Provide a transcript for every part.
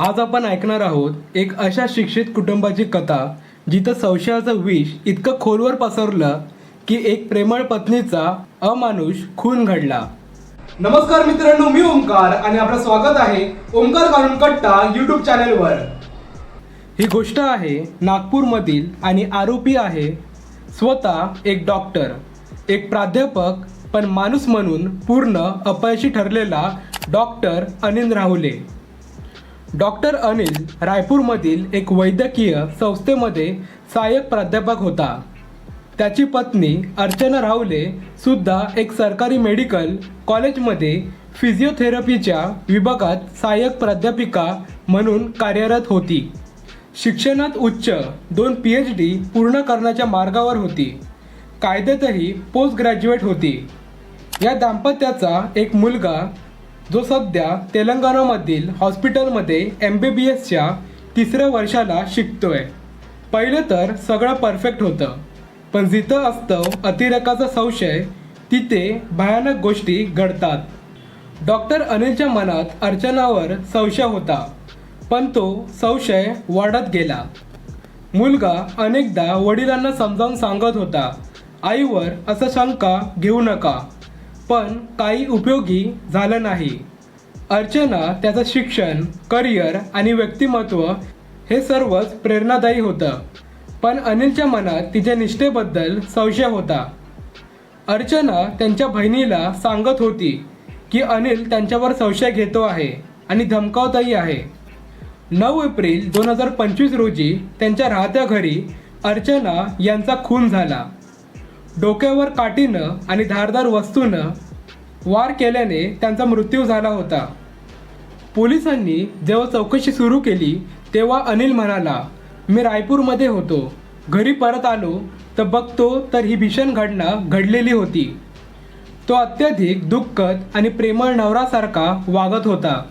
आज आपण ऐकणार आहोत एक अशा शिक्षित कुटुंबाची कथा जिथं संशयाचं विष इतकं खोलवर पसरलं की एक प्रेमळ पत्नीचा अमानुष खून घडला. नमस्कार मित्रांनो मी ओंकार आणि आपलं स्वागत आहे ओंकार काढून कट्टा युट्यूब चॅनलवर ही गोष्ट आहे नागपूरमधील आणि आरोपी आहे स्वतः एक डॉक्टर एक प्राध्यापक पण माणूस म्हणून पूर्ण अपयशी ठरलेला डॉक्टर अनिल राहुले. डॉक्टर अनिल रायपूरमधील एक वैद्यकीय संस्थेमध्ये सहाय्यक प्राध्यापक होता. त्याची पत्नी अर्चना राहुले सुद्धा एक सरकारी मेडिकल कॉलेजमध्ये फिजिओथेरपीच्या विभागात सहाय्यक प्राध्यापिका म्हणून कार्यरत होती. शिक्षणात उच्च दोन पी एच डी पूर्ण करण्याच्या मार्गावर होती. कायद्यातही पोस्ट ग्रॅज्युएट होती. या दाम्पत्याचा एक मुलगा जो सध्या तेलंगणामधील हॉस्पिटलमध्ये एम बी बी एसच्या तिसऱ्या वर्षाला शिकतोय. पहिलं तर सगळं परफेक्ट होतं. पण जिथं असतं अतिरेकाचा संशय तिथे भयानक गोष्टी घडतात. डॉक्टर अनिलच्या मनात अर्चनावर संशय होता पण तो संशय वाढत गेला. मुलगा अनेकदा वडिलांना समजावून सांगत होता आईवर असं शंका घेऊ नका. पण काही उपयोगी झालं नाही. अर्चना त्याचं शिक्षण करिअर आणि व्यक्तिमत्व हे सर्वच प्रेरणादायी होतं. पण अनिलच्या मनात तिच्या निष्ठेबद्दल संशय होता. अर्चना त्यांच्या बहिणीला सांगत होती की अनिल त्यांच्यावर संशय घेतो आहे आणि धमकावतही आहे. नऊ एप्रिल दोन हजार पंचवीस रोजी त्यांच्या राहत्या घरी अर्चना यांचा खून झाला. डोक्यावर काठीनं आणि धारदार वस्तूनं वार केल्याने त्यांचा मृत्यू झाला होता. पोलिसांनी जेव्हा चौकशी सुरू केली तेव्हा अनिल म्हणाला मी रायपूरमध्ये होतो. घरी परत आलो तर बघतो तर ही भीषण घटना घडलेली होती. तो अत्यधिक दुःखद आणि प्रेमळ नवरासारखा वागत होता.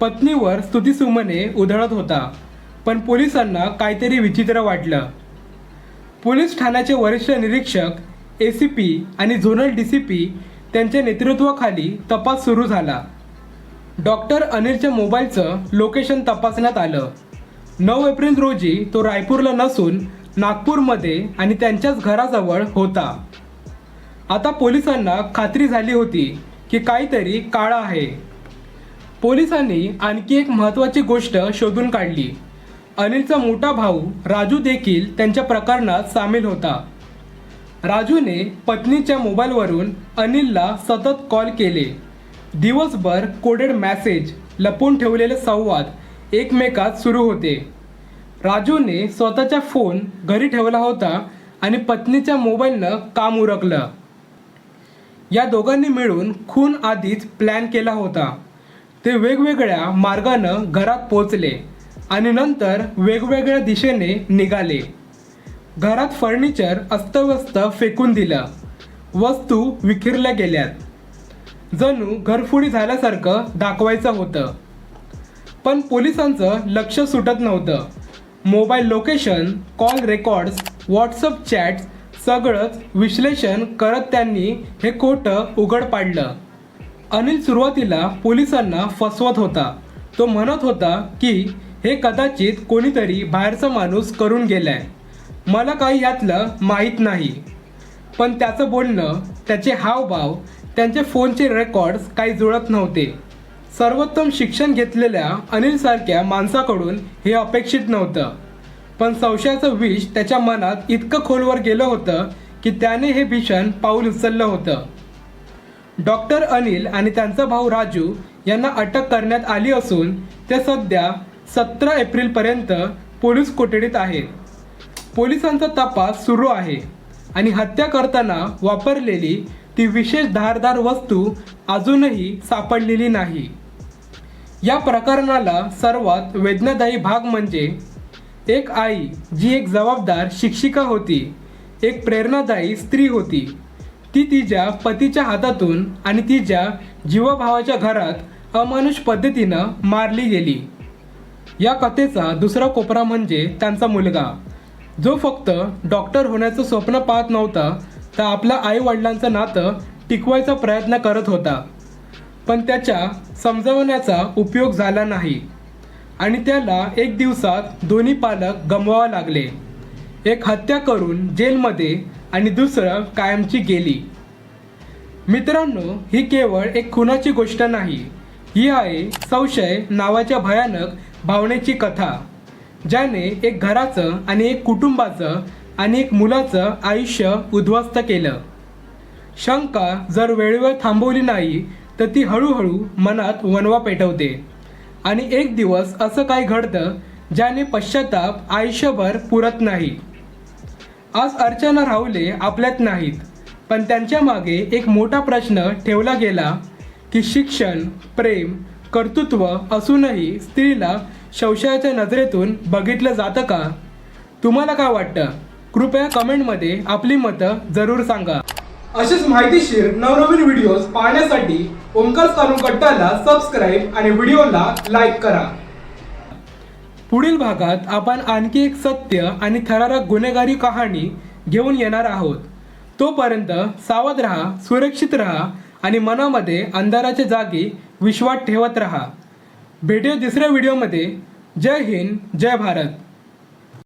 पत्नीवर स्तुतीसुमने उधळत होता पण पोलिसांना काहीतरी विचित्र वाटलं. पोलीस ठाण्याचे वरिष्ठ निरीक्षक ए सी पी आणि झोनल डी सी पी त्यांच्या नेतृत्वाखाली तपास सुरू झाला. डॉक्टर अनिलच्या मोबाईलचं लोकेशन तपासण्यात आलं. नऊ एप्रिल रोजी तो रायपूरला नसून नागपूरमध्ये आणि त्यांच्याच घराजवळ होता. आता पोलिसांना खात्री झाली होती की काहीतरी काळा आहे. पोलिसांनी आणखी एक महत्त्वाची गोष्ट शोधून काढली. अनिलचा मोठा भाऊ राजू देखील त्यांच्या प्रकरणात सामील होता. राजूने पत्नीच्या मोबाईलवरून अनिलला सतत कॉल केले. दिवसभर कोडेड मॅसेज लपून ठेवलेले संवाद एकमेकात सुरू होते. राजूने स्वतःचा फोन घरी ठेवला होता आणि पत्नीच्या मोबाईलनं काम उरकलं. या दोघांनी मिळून खून आधीच प्लॅन केला होता. ते वेगवेगळ्या मार्गानं घरात पोचले आणि नंतर वेगवेगळ्या दिशेने निघाले. घरात फर्निचर अस्तव्यस्त फेकून दिलं. वस्तू विखिरल्या गेल्यात. जणू घरफोडी झाल्यासारखं दाखवायचं होतं. पण पोलिसांचं लक्ष सुटत नव्हतं. Mobile location call records WhatsApp chats सगळंच विश्लेषण करत त्यांनी हे खोटं उघड पाडलं. अनिल सुरुवातीला पोलिसांना फसवत होता. तो म्हणत होता की हे कदाचित कोणीतरी बाहेरचा माणूस करून गेलाय. मला काही यातलं माहीत नाही. पण त्याचं बोलणं त्याचे हावभाव त्यांचे फोनचे रेकॉर्ड्स काही जुळत नव्हते. सर्वोत्तम शिक्षण घेतलेल्या अनिलसारख्या माणसाकडून हे अपेक्षित नव्हतं. पण संशयाचं विष त्याच्या मनात इतकं खोलवर गेलं होतं की त्याने हे भीषण पाऊल उचललं होतं. डॉक्टर अनिल आणि त्यांचा भाऊ राजू यांना अटक करण्यात आली असून ते सध्या सतरा एप्रिलपर्यंत पोलीस कोठडीत आहे. पोलिसांचा तपास सुरू आहे आणि हत्या करताना वापरलेली ती विशेष धारदार वस्तू अजूनही सापडलेली नाही. या प्रकरणाला सर्वात वेदनादायी भाग म्हणजे एक आई जी एक जबाबदार शिक्षिका होती एक प्रेरणादायी स्त्री होती. ती तिच्या पतीच्या हातातून आणि तिच्या जीवभावाच्या घरात अमानुष पद्धतीनं मारली गेली. या कथेचा दुसरा कोपरा म्हणजे त्यांचा मुलगा. जो फक्त डॉक्टर होण्याचं स्वप्न पाहत नव्हता तर आपल्या आई वडिलांचं नातं टिकवायचा प्रयत्न करत होता. पण त्याच्या समजवण्याचा उपयोग झाला नाही. आणि त्याला एक दिवसात दोन्ही पालक गमवावा लागले. एक हत्या करून जेलमध्ये आणि दुसरं कायमची गेली. मित्रांनो ही केवळ एक खुनाची गोष्ट नाही. ही आहे संशय नावाच्या भयानक भावनेची कथा ज्याने एक घराचं आणि एक कुटुंबाचं आणि एक मुलाचं आयुष्य उद्ध्वस्त केलं. शंका जर वेळेवर थांबवली नाही तर ती हळूहळू मनात वनवा पेटवते. आणि एक दिवस असं काय घडतं ज्याने पश्चाताप आयुष्यभर पुरत नाही. आज अर्चना राहुले आपल्यात नाहीत पण त्यांच्या मागे एक मोठा प्रश्न ठेवला गेला की शिक्षण प्रेम कर्तृत्व असूनही स्त्रीला शौशयाच्या नजरेतून बघितलं जातं का? तुम्हाला काय वाटतं? कृपया कमेंटमध्ये आपली मतं जरूर सांगा. असेच माहितीशीर नवनवीन व्हिडिओज पाहण्यासाठी ओंकार चालू कट्टाला सबस्क्राईब आणि व्हिडिओला लाईक करा. पुढील भागात आपण आणखी एक सत्य आणि थरारक गुन्हेगारी कहाणी घेऊन येणार आहोत. तोपर्यंत सावध राहा सुरक्षित राहा आणि मनामध्ये अंधाराच्या जागी विश्वास ठेवत राहा. भेटूया दुसऱ्या व्हिडिओमध्ये. जय हिंद जय भारत.